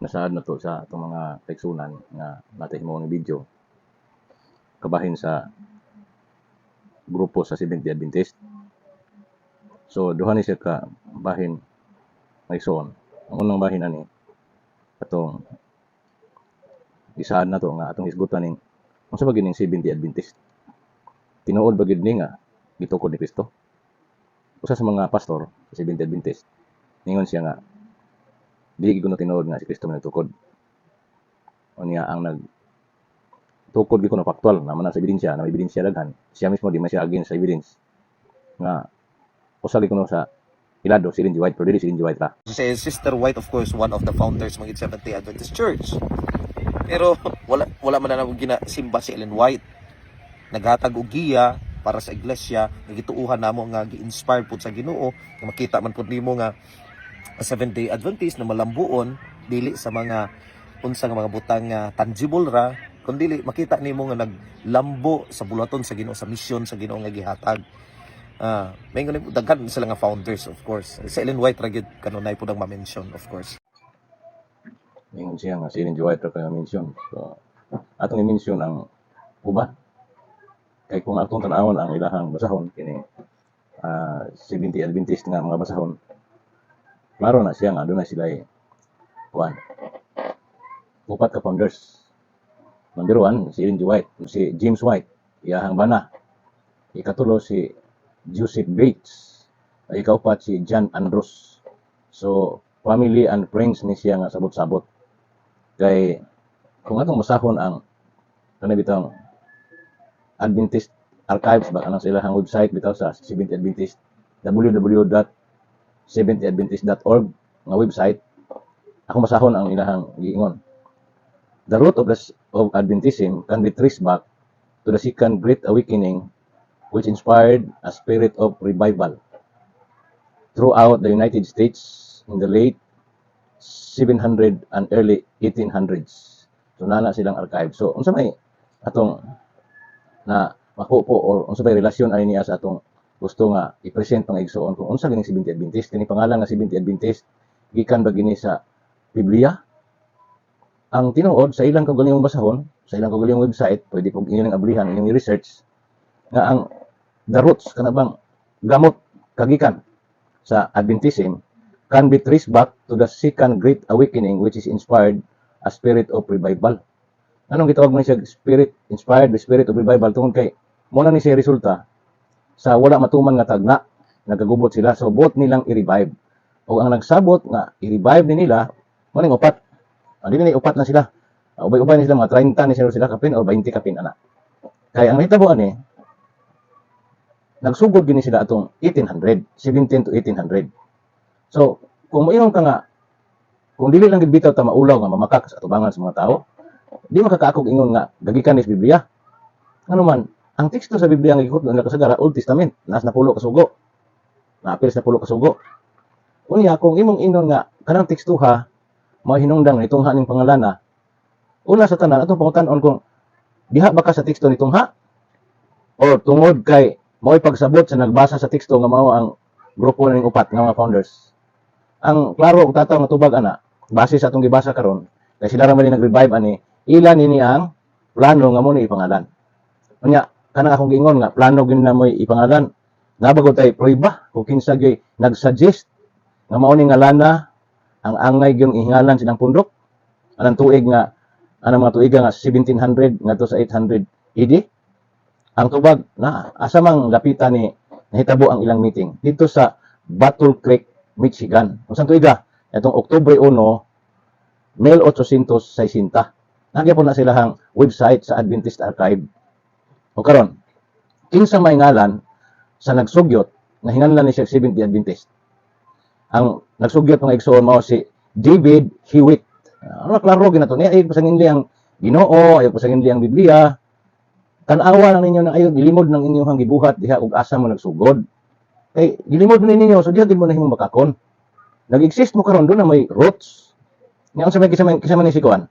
nasaad na to sa itong mga teksunan nga natin mo ng video kabahin sa grupo sa Seventh Day Adventist. So, duha ni siya ka bahin nga igsoon. Ang unang bahin ani atong isaad na to nga atong isgutan ning unsa ba gining Seventh Day Adventist. Tinuod ba gid ni nga gitukod ni Kristo? Usa sa mga pastor sa Seventh Day Adventist ningon siya nga gid ko na tinuod nga si Kristo man nagtukod. O niya ang nag tukod ko na factual na man sa ebidensya na ebidensya daghan. Siya mismo di man siya against sa evidence nga usa gid kuno sa ilado si G. White pero dili si G. White ra. Si Sister White, of course, one of the founders ng Seventh Day Adventist Church. Pero wala wala man na ginasimba si Ellen White. Naghatag og giya para sa iglesia, nagituuhan namo nga gi-inspire pud sa Ginoo, makita man pud nimo nga Seventh Day Adventist na malambuon dili sa mga unsa nga mga butang nga tangible ra kundi makita nimo nga naglambo sa bulaton sa Ginoo sa mission sa Ginoo nga gihatag. Ah, may nga daghan sila nga founders of course. Sa Ellen White ra gyud kanunay pud ang ma-mention of course. Ingon siya nga si Ellen. White ra kaya mention. So, atong i-mention ang uban. Kay kung atong tanawon ang ilahang basahon kini uh, 70 Adventist nga mga basahon. Klaro na siya nga aduna sila eh. Kuan. Upat ka founders. Number one, si Ellen G. White, si James White, iyahang bana. Ikatulo si Joseph Bates. Ikaupat si John Andros. So, family and friends ni siya nga sabot-sabot. Kay kung atong masahon ang kanang bitang Adventist Archives ba kanang sa ilahang website bitaw sa Seventh Adventist www.seventhadventist.org nga website ako masahon ang ilahang giingon The root of the of Adventism can be traced back to the second great awakening which inspired a spirit of revival throughout the United States in the late 700 and early 1800s. So nana silang archive. So unsa may atong na makupo or unsa may relasyon ay niya sa atong gusto nga i-present pang igsoon kung unsa gining 70 Adventist. Kini pangalan nga 70 Adventist gikan ba gini sa Biblia? Ang tinuod sa ilang kaugalingong basahon sa ilang kaugalingong website pwede pog inyong ablihan inyong research nga ang the roots kana bang gamot kagikan sa Adventism can be traced back to the second great awakening which is inspired a spirit of revival. Anong gitawag man siya? Spirit inspired the spirit of revival. Tungod kay mo na ni siya resulta sa wala matuman nga tagna nagagubot sila so both nilang i-revive. O ang nagsabot nga i-revive ni nila mo ning upat. Ang dili ni upat na sila. Ah, Ubay-ubay ni sila mga 30 ni sila kapin o 20 kapin ana. Kaya ang nahitabo ani nagsugod gini sila atong 1800, 17 to 1800. So, kung moingon ka nga, kung dili lang bitaw ta maulaw nga mamakak sa atubangan sa mga tao, di makakaakog ingon nga gagikan ni Biblia. Ano man, ang teksto sa Biblia nga gihut na kasagara Old Testament, nas na pulo kasugo. Naapil na pulo kasugo. Unya kung imong ingon nga kanang teksto ha, mao hinungdan nitong haning pangalana. Una sa tanan atong pangutan-on kung diha ba ka sa teksto nitong ha? Or tungod kay mao pagsabot sa nagbasa sa teksto nga mao ang grupo ning upat nga mga founders. Ang klaro og tataw nga tubag ana, base sa atong gibasa karon, kay sila ra man nag-revive ani, ila nini ang plano nga mo ni ipangalan. Unya, kanang akong giingon nga plano gyud na mo ipangalan. Nabagod tay prueba kung kinsa gyud nag-suggest nga mao ni ngalana ang angay gyung ihingalan silang pundok. Anang tuig nga anang mga tuiga nga 1700 ngadto sa 800 AD. Ang tubag na asa mang lapitan ni nahitabo ang ilang meeting dito sa Battle Creek, Michigan. Unsang tuiga? Itong Oktubre 1, 1860. Nagya po na silahang website sa Adventist Archive. O karon, kinsa may ngalan sa nagsugyot na hinganlan ni siya 70 Adventist. Ang nagsugyot mga igsoon mao si David Hewitt. Ano klaro gina to niya ay pasangin ang Ginoo, ay pasangin ang Biblia. Tanawa lang ninyo na ayo gilimod ng inyong gibuhat diha ug asa mo nagsugod. Kay gilimod mo ninyo so diha mo na himong makakon. Nag-exist mo karon doon na may roots. Nga sa may kisama kisama ni si Kuan.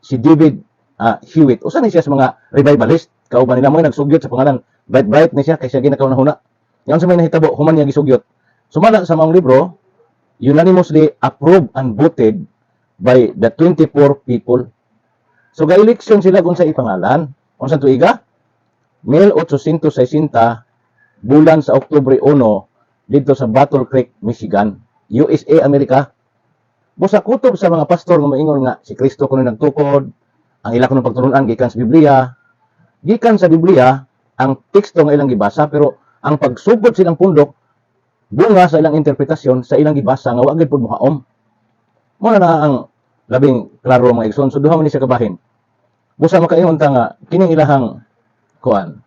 Si David ah, Hewitt. Usa ni siya sa mga revivalist. Kauban nila mo nagsugyot sa pangalan Bright ni siya kay siya ginakaw na huna. Yan sa may nahitabo human niya gisugyot. Sumala sa mga libro unanimously approved and voted by the 24 people. So ga-election sila kung sa ipangalan. Kung sa tuiga, 1860 bulan sa Oktubre 1 dito sa Battle Creek, Michigan, USA, Amerika. Busa kutob sa mga pastor nga moingon nga si Kristo kuno nagtukod, ang ila kuno pagturunan gikan sa Biblia. Gikan sa Biblia ang teksto nga ilang gibasa pero ang pagsugod silang pundok bunga sa ilang interpretasyon sa ilang gibasa nga wa gid pud mohaom. Mo na ang labing klaro mga igsoon so duha man ni siya kabahin. Busa makaingon ta nga kining ilahang kuan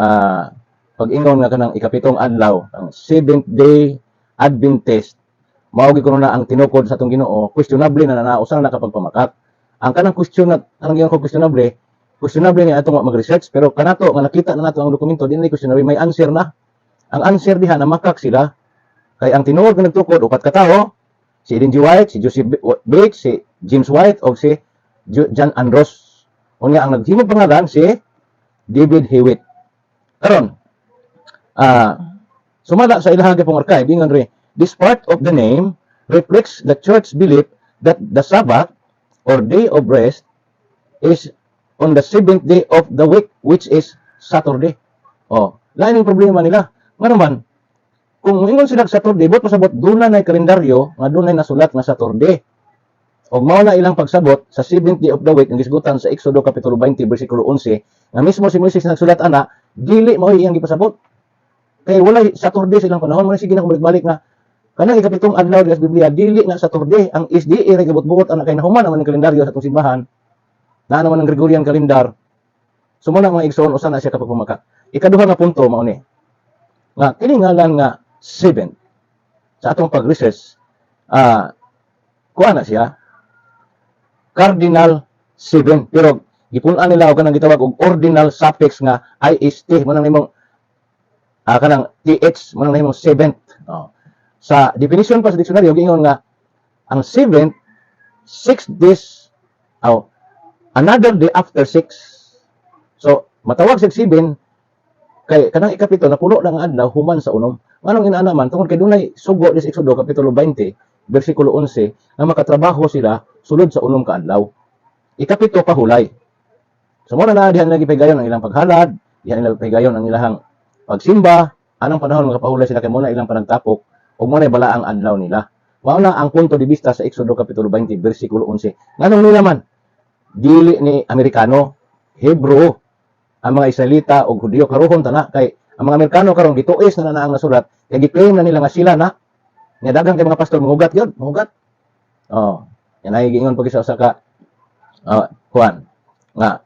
ah pag-ingon nga kanang ikapitong adlaw ang seventh day Adventist mao gyud kuno na ang tinukod sa atong Ginoo questionable na na usa na nakapagpamakat ang kanang question na kanang giyon ko questionable questionable nga atong mag-research pero kanato nga nakita na nato ang dokumento dinhi questionable. May answer na. Ang answer diha na makak sila. Kay ang tinuod nga nagtukod upat ka tawo si Ellen G. White si Joseph B- Bates si James White o si Jo- John Andros unya ang naghimong pangalan si David Hewitt. Karon ah sumala sa ilahang pong archive ingon re this part of the name reflects the church belief that the Sabbath or day of rest is on the seventh day of the week which is Saturday. Oh, lain yung problema nila. Nga naman, kung ingon sila sa Saturday, bot pasabot doon na kalendaryo nga doon na nasulat nga Saturday. Og mao na ilang pagsabot sa 7th day of the week ang gisgutan sa Exodo kapitulo 20 bersikulo 11 nga mismo si Moises nagsulat ana dili mao iyang gipasabot. Kay wala Saturday silang panahon mo sige na balik nga kanang ikapitong adlaw sa Biblia dili nga Saturday ang SDA ra gibot-buot ana kay nahuman ang kalendaryo sa atong simbahan. Na naman ang Gregorian calendar. Sumuna mga igsoon usa na siya kapag pumaka. Ikaduha nga punto mao ni. Nga kini nga 7 sa atong pag-research ah kuha na siya cardinal 7 pero gipunan nila og kanang gitawag og ordinal suffix nga IST mo nang nimong ah kanang TH mo nang nimong 7th oh. sa definition pa sa dictionary giingon nga ang 7th 6 days oh, another day after 6 so matawag sa 7 kay kanang ikapito na nga adlaw human sa unom. Nganong inaana man tungod kay dunay sugo dis Exodo kapitulo 20 bersikulo 11 nga makatrabaho sila sulod sa unom ka adlaw. Ikapito pahulay so mo na na dihan lagi pahigayon ang ilang paghalad dihan nila pahigayon ang ilang pagsimba anong panahon nga pahulay sila kay mo na ilang panagtapok ug mo na bala ang adlaw nila. Mao na ang punto de vista sa Exodo kapitulo 20 bersikulo 11 nganong nila man dili ni Amerikano Hebrew ang mga Israelita o Hudiyo karuhon tana kay ang mga Amerikano karon gituis na na ang nasulat kay giklaim na nila nga sila na. Nga daghang kay mga pastor mangugat gyud mangugat oh yan ay giingon pag isa ka uh, Juan nga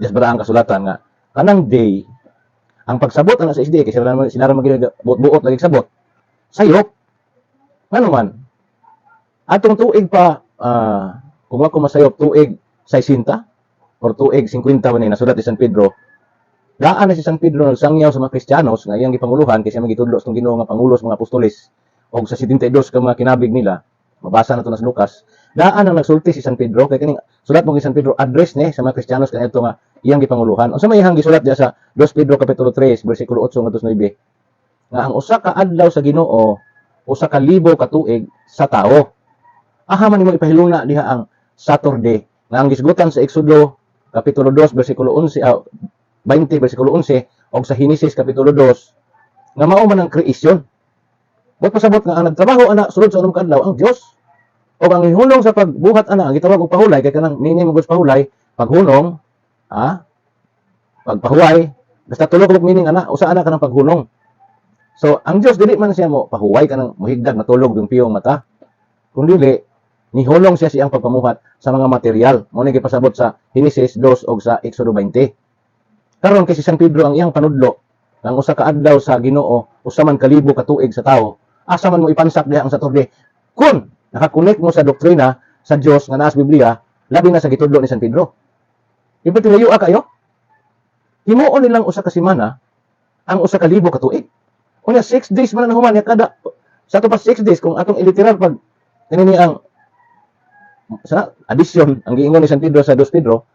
yes bara ang kasulatan nga kanang day ang pagsabot ana sa SD kay sila naman sila naman buot lagi sabot sayop ngano man atong tuig pa ah, kung ako masayop tuig 60 or tuig 50 man nasulat ni San Pedro. Daan na si San Pedro nagsangyaw sa mga Kristiyanos nga iyang gipanguluhan kasi magitudlo sa Ginoo nga pangulos mga apostoles. Og sa 72 ka mga kinabig nila mabasa na to na sa Lucas daan ang nagsulti si San Pedro kay kining sulat mo kay San Pedro address ni sa mga Kristiyanos kanito nga iyang gipanguluhan. Unsa may iyang gisulat diya sa 2 Pedro kapitulo 3 bersikulo 8 ngadto 9 nga ang usa ka adlaw sa Ginoo usa ka libo ka tuig sa tao. Aha man nimo ipahiluna diha ang Saturday nga ang gisgutan sa Exodo kapitulo 2 bersikulo 11 ah, 20 bersikulo 11 og sa Henesis kapitulo 2 nga mao man ang kreasyon. Wa pasabot nga ang nagtrabaho ana sulod sa unang kadlaw ang Dios. O ang ihulong sa pagbuhat ana ang gitawag og pahulay kay kanang meaning og pahulay paghunong ha pagpahuway basta tulo ka meaning ana usa ana kanang paghunong. So ang Dios dili man siya mo pahuway kanang mohigdag matulog yung piyong mata. Kung dili nihulong siya siyang pagpamuhat sa mga material. Mo ni gipasabot sa Henesis 2 og sa Exodo 20. Karon kay si San Pedro ang iyang panudlo. Ang usa ka adlaw sa Ginoo usa man kalibo ka tuig sa tawo asa man mo ipansak diha ang Saturday? Kun nakakonek mo sa doktrina sa Dios nga naa Biblia labi na sa gitudlo ni San Pedro. Iba tilayo kayo? Himuon nilang usa ka semana ang usa ka libo ka tuig. Unya 6 days man na human kada sa to pa 6 days kung atong iliteral pag kanini ang sa addition ang giingon ni San Pedro sa 2 Pedro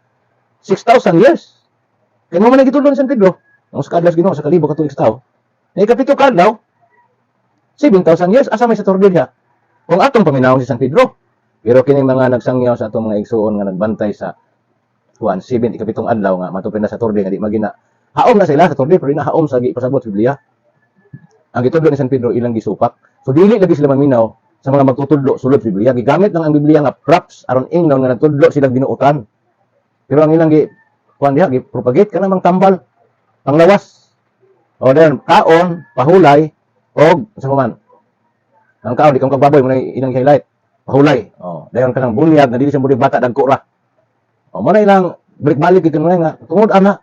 6,000 years. Kaya mo man nagitudlo ni San Pedro ang usa ka adlaw sa Ginoo sa kalibo ka tuig tawo na ikapito ka adlaw 7,000 years asa may sa tordil niya? Kung atong paminawon si San Pedro. Pero kini mga nagsangyaw sa atong mga igsuon nga nagbantay sa kuan 7 ikapitong adlaw nga matupin na sa torde nga di magina. Haom na sila sa torde pero na haom sa gipasabot sa Biblia. Ang gitudlo ni San Pedro ilang gisupak. So dili lagi sila maminaw sa mga magtutudlo sulod sa Biblia. Gigamit lang ang Biblia nga props aron ingnaw nga nagtudlo sila binuotan. Pero ang ilang gi kuan diha gi propagate kana mang tambal panglawas. O then kaon, pahulay og sa man. Ang kaon di kang kababoy mo ilang highlight. Pahulay. Oh, dayon kanang bunyag na dili siya muli bata dagko ra. O mo na ilang balik-balik mo nga tungod ana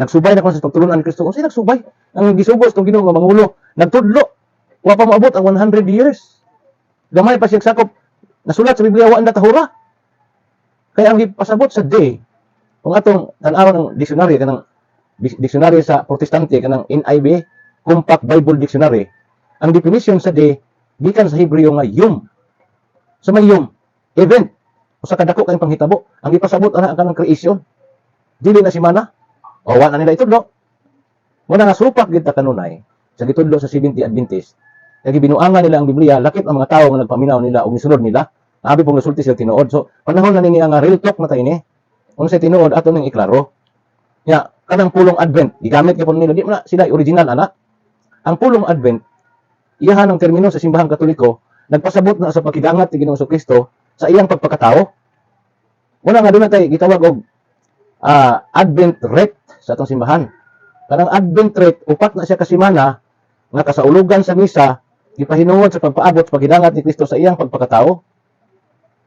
nagsubay na ko sa pagtulungan ni Kristo. Unsa nagsubay? Ang gisubos tong Ginoo nga mangulo, nagtudlo. Wa pa moabot ang 100 years. Gamay pa siyang sakop. Nasulat sa Biblia wa na tahura. Kaya ang pasabot sa day, kung atong tan-awon ng dictionary kanang dictionary sa protestante kanang NIV, Compact Bible Dictionary, ang definition sa day gikan sa Hebreo nga yum. Sa may yum, event. Usa ka dako kayong panghitabo. Ang ipasabot ana ang kanang creation. Dili na si mana. O wa na nila itudlo. Muna nga supak gid ta kanunay sa gitudlo sa 70 Adventist. Kaya binuangan nila ang Biblia, lakip ang mga tao nga nagpaminaw nila o nisunod nila. Abi pong resulti sila tinuod. So, panahon na nini nga real talk na tayo ni. Kung sa tinuod, ato nang iklaro. Ya, kanang pulong Advent, gigamit ka po nila, di mo na sila original, ana. Ang pulong Advent, iyahan ang termino sa simbahang katoliko, nagpasabot na sa pagkidangat ni Ginoong Kristo sa iyang pagpakatao. Muna nga doon tayo, gitawag og ah, Advent rate sa atong simbahan. Kanang Advent rate, upat na siya kasimana, nga kasaulugan sa misa, gipahinuod sa pagpaabot sa paghidangat ni Kristo sa iyang pagpakatao.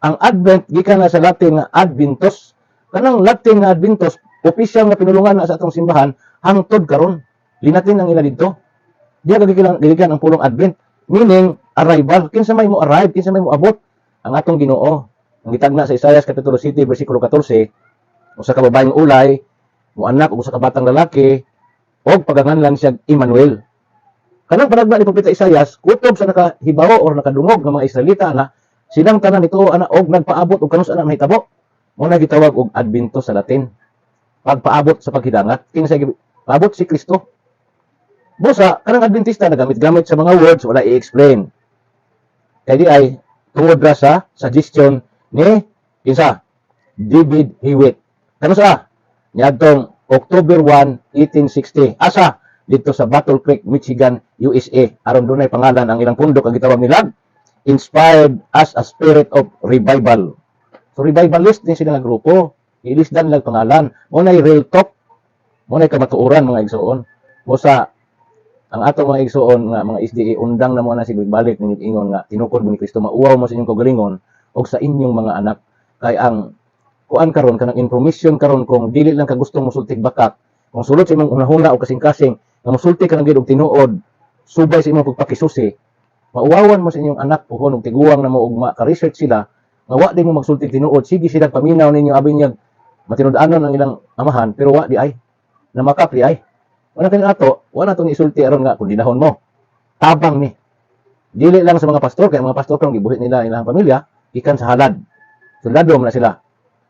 Ang Advent, gikan na sa Latin nga Adventus. Kanang Latin nga Adventus, opisyal nga pinulungan na sa atong simbahan, hangtod karon Linatin ang ila dito. Diya gagigilan gagigilan ang pulong Advent. Meaning, arrival. Kinsa may mo arrive, kinsa may mo abot. Ang atong ginoo. Ang gitagna sa Isaiah Kapitulo 7, versikulo 14, usa ka babaeng ulay, mo anak usa ka batang lalaki, og paganganlan siya Emmanuel. Kanang panagna ni Propeta Isaias, kutob sa nakahibawo or nakadungog ng mga Israelita na silang tanan nito ana og nagpaabot og kanus ana mahitabo. Mo na gitawag og Advento sa Latin. Pagpaabot sa paghidangat, kinsa paabot si Kristo. Busa, kanang Adventista nagamit-gamit sa mga words wala i-explain. Kaya di ay tungod ra sa suggestion ni kinsa David Hewitt. Kano sa? Niadtong October 1, 1860. Asa? Dito sa Battle Creek, Michigan, USA. Aron dunay pangalan ang ilang pundok ang gitawag nila inspired as a spirit of revival. So revivalist din sila nga grupo. Ilisdan nila pangalan. Mo na real talk. Mo na kamatuoran mga igsoon. Busa ang ato mga igsoon nga mga SDA undang na mo na sig balik ninyo ingon nga tinukod ni Kristo mauwaw mo sa inyong kagalingon og sa inyong mga anak kay ang kuan karon kanang information karon kung dili lang ka gusto mo sultik bakak kung sulod sa imong unahuna o kasing-kasing nga mosulti ka gid og tinuod. Subay sa imong pagpakisusi. Mauwawan mo sa inyong anak puhon og tiguang na mo og maka-research sila. Nga wa di mo magsulti tinuod. Sige sila paminaw ninyo abi niya matinud-anon ang ilang amahan pero wa di ay. Na makapri ay. Wala kang ato wala tong isulti aron nga kung dinahon mo. Tabang ni. Dili lang sa mga pastor kay mga pastor kung gibuhit nila ilang pamilya ikan sa halad. Sundado man na sila.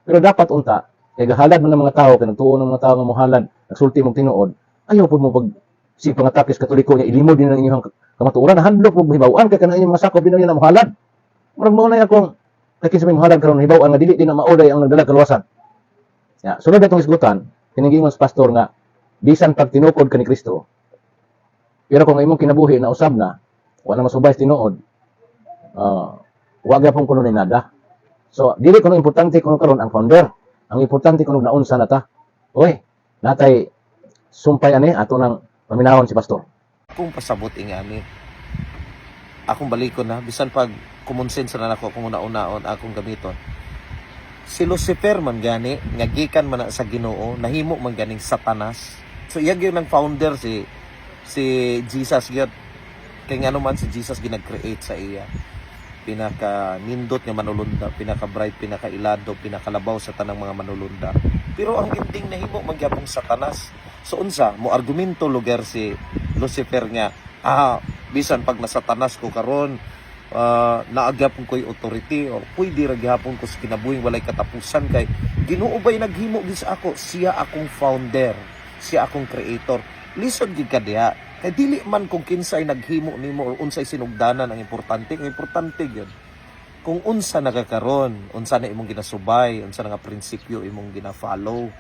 Pero dapat unta kay gahalad man ng mga tao kay nagtuon ng mga tao nga mohalad nagsulti mong tinuod ayaw pud mo pag si pangatapis katoliko niya ilimod din ang inyong kamatuoran handlok mo hibawaan kay kanang inyong masakop din na mohalad murag mao na akong kay kinsa may mohalad karon hibawaan nga dili din na maulay ang nagdala kalwasan ya sunod atong isgutan kining mas pastor nga bisan pag tinukod ka ni Kristo pero kung imong kinabuhi na usab na wala masubay sa tinuod uh, wag pong kuno ni nada So, dili kuno importante kuno karon ang founder. Ang importante kuno naunsa na ta. Oy, natay sumpay ani ato nang paminawon si pastor. Kung pasabot ingani, akong balikon na, bisan pag kumonsensa na nako kung una-unaon akong gamiton. Si Lucifer man gani, nga gikan man sa Ginoo, nahimo man ganing satanas. So iya gyud ang founder si si Jesus gyud. Kay nga naman si Jesus ginag-create sa iya. Pinaka nindot nga manulunda, pinaka bright, pinaka ilado, pinakalabaw sa tanang mga manulunda. Pero ang ending nahimo man gyapon satanas. So unsa mo argumento lugar si Lucifer nga ah bisan pag nasatanas ko karon uh, naagapon ko'y authority or pwede ra gihapon ko sa kinabuhing walay katapusan kay Ginoo ba'y naghimo gid sa ako? Siya akong founder siya akong creator. Lisod gid ka diha. Kay dili man kung kinsay naghimo nimo or unsay sinugdanan ang importante ang importante gyud kung unsa nagakaron, unsa na imong ginasubay, unsa na nga prinsipyo imong gina-follow.